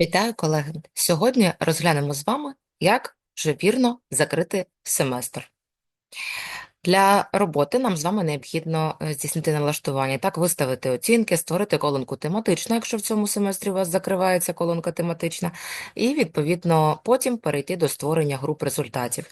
Вітаю, колеги! Сьогодні розглянемо з вами, як вже вірно закрити семестр. Для роботи нам з вами необхідно е, здійснити налаштування, так, виставити оцінки, створити колонку тематичну, якщо в цьому семестрі у вас закривається колонка тематична, і, відповідно, потім перейти до створення груп результатів.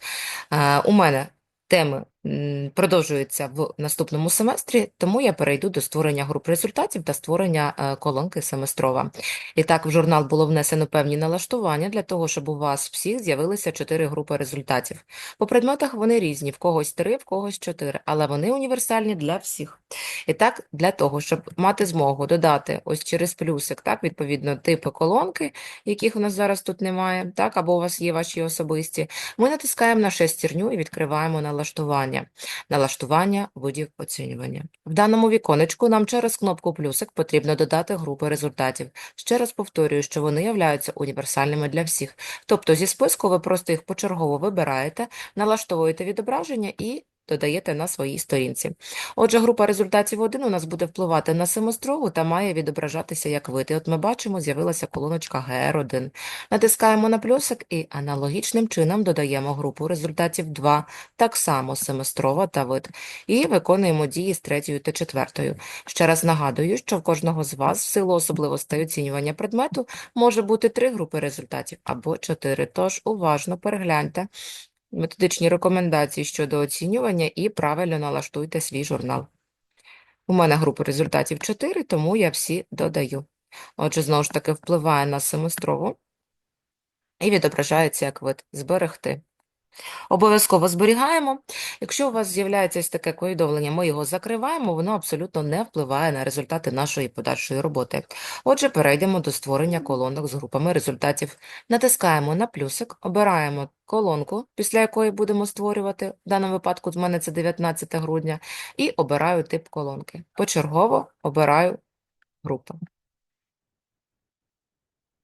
Е, У мене теми м, продовжуються в наступному семестрі, тому я перейду до створення груп результатів та створення е, колонки семестрова. І так, в журнал було внесено певні налаштування для того, щоб у вас всіх з'явилися чотири групи результатів. По предметах вони різні, в когось три, в когось чотири, але вони універсальні для всіх. І так, для того, щоб мати змогу додати ось через плюсик, так, відповідно, типи колонки, яких у нас зараз тут немає, так, або у вас є ваші особисті, ми натискаємо на шестерню і відкриваємо налаштування. Налаштування видів оцінювання. В даному віконечку нам через кнопку плюсик потрібно додати групи результатів. Ще раз повторюю, що вони являються універсальними для всіх. Тобто зі списку ви просто їх почергово вибираєте, налаштовуєте відображення і додаєте на своїй сторінці. Отже, група результатів 1 у нас буде впливати на семестрову та має відображатися як вид. І от ми бачимо, з'явилася колоночка GR1. Натискаємо на плюсик і аналогічним чином додаємо групу результатів 2, так само семестрова та вид, і виконуємо дії з третьою та четвертою. Ще раз нагадую, що в кожного з вас в силу особливостей оцінювання предмету може бути три групи результатів або чотири. Тож уважно перегляньте методичні рекомендації щодо оцінювання і правильно налаштуйте свій журнал. У мене групи результатів 4, тому я всі додаю. Отже, знову ж таки, впливає на семестрову і відображається як вид «Зберегти». Обов'язково зберігаємо. Якщо у вас з'являється ось таке повідомлення, ми його закриваємо, воно абсолютно не впливає на результати нашої подальшої роботи. Отже, перейдемо до створення колонок з групами результатів. Натискаємо на плюсик, обираємо колонку, після якої будемо створювати, в даному випадку в мене це 19 грудня, і обираю тип колонки. Почергово обираю групу.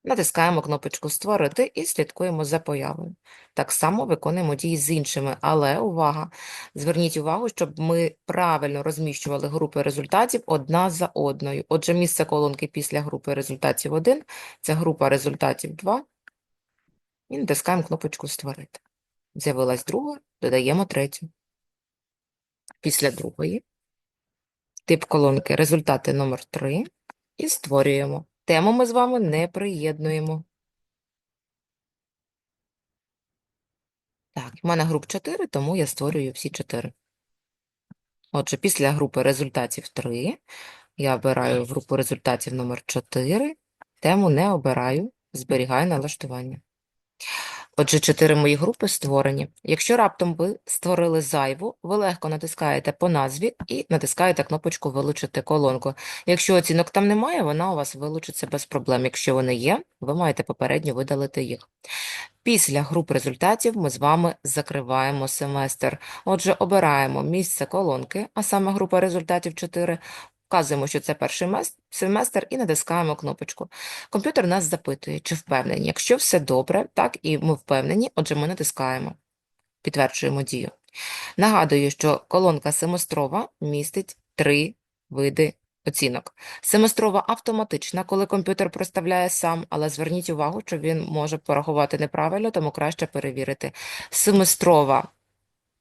Натискаємо кнопочку Створити і слідкуємо за появою. Так само виконуємо дії з іншими, але увага! Зверніть увагу, щоб ми правильно розміщували групи результатів одна за одною. Отже, місце колонки після групи результатів 1 – це група результатів 2. І натискаємо кнопочку Створити. З'явилась друга, додаємо третю. Після другої тип колонки результати номер 3 і створюємо. Тему ми з вами не приєднуємо. Так, в мене груп 4, тому я створюю всі 4. Отже, після групи результатів 3 я обираю групу результатів номер 4, тему не обираю, зберігаю налаштування. Отже, чотири мої групи створені. Якщо раптом ви створили зайву, ви легко натискаєте по назві і натискаєте кнопочку Вилучити колонку. Якщо оцінок там немає, вона у вас вилучиться без проблем. Якщо вони є, ви маєте попередньо видалити їх. Після груп результатів ми з вами закриваємо семестр. Отже, обираємо місце колонки, а саме група результатів 4, Вказуємо, що це перший семестр, і натискаємо кнопочку. Комп'ютер нас запитує, чи впевнені. Якщо все добре, так, і ми впевнені, отже, ми натискаємо, підтверджуємо дію. Нагадую, що колонка семестрова містить три види оцінок. Семестрова автоматична, коли комп'ютер проставляє сам, але зверніть увагу, що він може порахувати неправильно, тому краще перевірити. Семестрова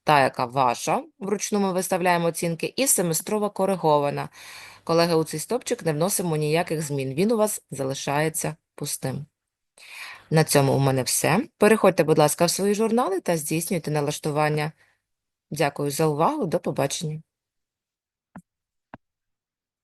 та, яка ваша, вручну ми виставляємо оцінки, і семестрова коригована. Колеги, у цей стопчик не вносимо ніяких змін, він у вас залишається пустим. На цьому у мене все. Переходьте, будь ласка, в свої журнали та здійснюйте налаштування. Дякую за увагу, до побачення.